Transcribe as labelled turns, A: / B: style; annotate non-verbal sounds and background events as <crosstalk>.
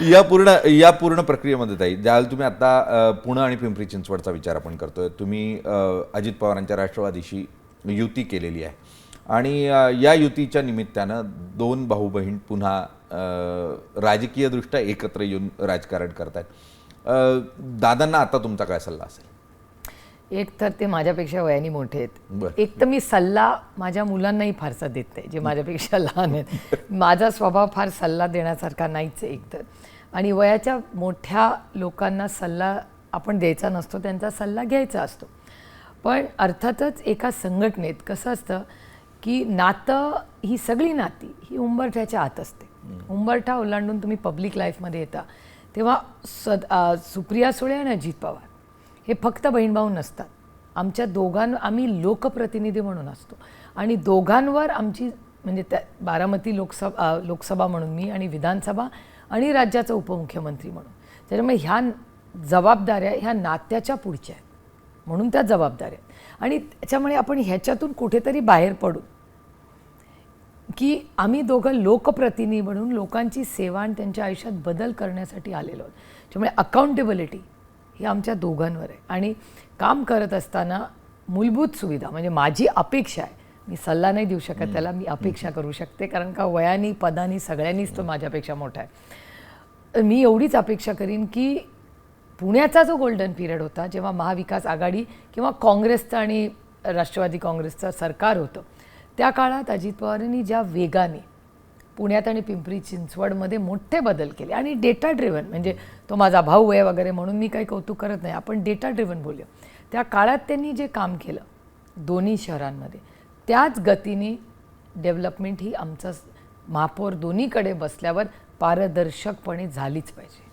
A: या पूर्ण या पूर्ण प्रक्रियेमध्ये ताई ज्यावेळेला तुम्ही आता पुणे आणि पिंपरी चिंचवडचा विचार आपण करतोय तुम्ही अजित पवारांच्या राष्ट्रवादीशी युती केलेली आहे. आणि या युतीच्या निमित्तानं दोन भाऊ बहीण पुन्हा राजकीयदृष्ट्या एकत्र येऊन राजकारण करतायत. आहेत दादांना आता तुमचा काय सल्ला असेल?
B: एक तर ते माझ्यापेक्षा वयाने मोठे. आहेत. एक तर मी सल्ला माझ्या मुलांनाही फारसा देत नाही जे माझ्यापेक्षा <laughs> लहान आहेत. माझा स्वभाव फार सल्ला देण्यासारखा नाहीच एक तर. आणि वयाच्या मोठ्या लोकांना सल्ला आपण द्यायचा नसतो त्यांचा सल्ला घ्यायचा असतो. पण अर्थातच एका संघटनेत कसं असतं की नातं ही सगळी नाती ही उंबरठ्याच्या आत असते. उंबरठा ओलांडून तुम्ही पब्लिक लाईफमध्ये येता तेव्हा सद सुप्रिया सुळे आणि अजित पवार हे फक्त बहीण भाऊ नसतात. आमच्या दोघां आम्ही लोकप्रतिनिधी म्हणून असतो. आणि दोघांवर आमची म्हणजे त्या बारामती लोकसभा लोकसभा म्हणून मी आणि विधानसभा आणि राज्याचा उपमुख्यमंत्री म्हणून. त्याच्यामुळे ह्या जबाबदाऱ्या ह्या नात्याच्या पुढच्या आहेत. म्हणून त्या जबाबदाऱ्या आहेत. आणि त्याच्यामुळे आपण ह्याच्यातून कुठेतरी बाहेर पडू. की आम्ही दोघं लोकप्रतिनिधी म्हणून लोकांची सेवा आणि त्यांच्या आयुष्यात बदल करण्यासाठी आलेलो आहोत. त्यामुळे अकाउंटेबिलिटी ही आमच्या दोघांवर आहे. आणि काम करत असताना मूलभूत सुविधा म्हणजे माझी अपेक्षा आहे मी सल्ला नाही देऊ शकत त्याला मी अपेक्षा करू शकते कारण का वयानी पदानी सगळ्यांनीच तो माझ्यापेक्षा मोठा आहे. तर मी एवढीच अपेक्षा करीन की पुण्याचा जो गोल्डन पिरियड होता जेव्हा महाविकास आघाडी किंवा काँग्रेसचं आणि राष्ट्रवादी काँग्रेसचं सरकार होतं त्या काळात अजित पवारांनी ज्या वेगाने पुण्यात आणि पिंपरी चिंचवडमध्ये मोठे बदल केले. आणि डेटा ड्रिव्हन म्हणजे तो माझा भाऊ आहे वगैरे म्हणून मी काही कौतुक करत नाही. आपण डेटा ड्रिव्हन बोलूया. त्या काळात त्यांनी जे काम केलं दोन्ही शहरांमध्ये त्याच गतीने डेव्हलपमेंट ही आमचं महापौर दोन्हीकडे बसल्यावर पारदर्शकपणे झालीच पाहिजे.